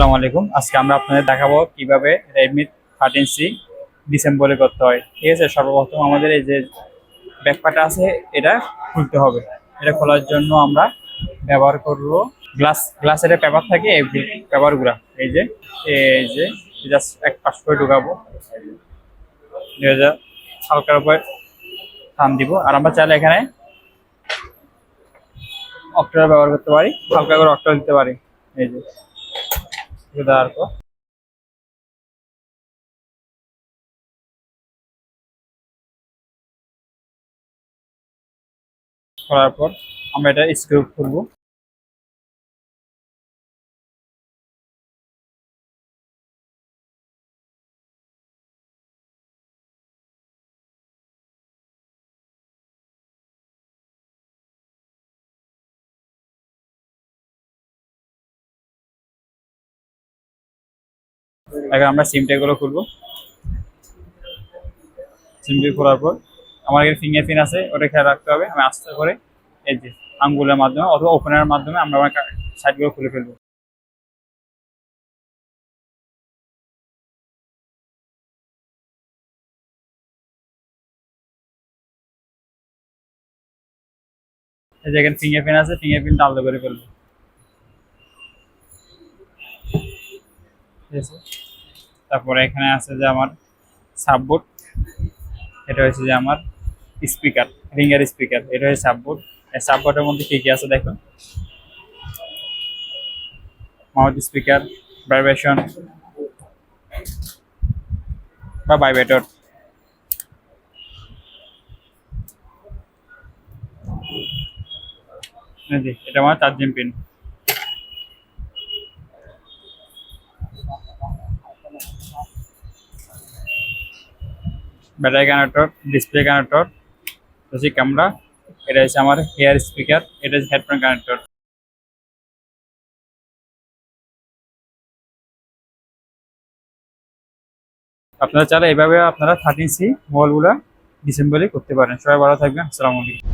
আসসালামু আলাইকুম। আজকে আমরা আপনাদের দেখাবো কীভাবে রেডমি থার্টিন সি ডিসেম্বরে করতে হয়। ঠিক আছে? সর্বপ্রথম আমাদের এই যে ব্যাকপাটা আছে, এটা খুলতে হবে। এটা খোলার জন্য আমরা ব্যবহার করব গ্লাস গ্লাসের পেপার থাকে, এই পেপারগুলা এই যে এই যে জাস্ট এক পাশ করে ঢুকাবো। হালকার উপর টান দিব। আর আমরা চাইলে এখানে অক্টোর ব্যবহার করতে পারি। হালকা করে অক্টোর দিতে পারি। এই যে। এটা দেওয়ার পর করার পর আমরা এটা স্ক্রু খুলবো এখন আমরা সিমটা এগুলো খুলবো। সিমটি খোলার পর আমার এখানে ফিঙ্গার প্রিন্ট আছে, ওটা খেয়াল রাখতে হবে। আমি আস্তে করে এই যে আঙ্গুলের মাধ্যমে অথবা ওপেনের মাধ্যমে আমরা আমার সাইডগুলো খুলে ফেলব। এই যে এখানে ফিঙ্গার প্রিন্ট আছে ফিঙ্গার প্রিন্ট আলাদা করে ফেলব। ঠিক আছে? তারপরে এখানে আছে যে আমার সাববোর্ড, এটা হচ্ছে যে আমার স্পিকার রিঙ্গার স্পিকার, এটা হচ্ছে সাববোর্ড। এই সাববোর্ডের মধ্যে কি কি আছে দেখুন? মাউথ স্পিকার, ভাইব্রেশন বা ভাইব্রেটর। এটা আমার charging pin. Battery connector display connector হচ্ছে ক্যামেরা এটা হচ্ছে আমার হেয়ার স্পিকার এটা হচ্ছে হেডফোন কানেক্টর আপনারা চাইলে এইভাবে আপনারা থার্টিন সি মোবাইলগুলো ডিসেম্বরে করতে পারেন। সবাই ভালো থাকবেন, আসসালামু আলাইকুম।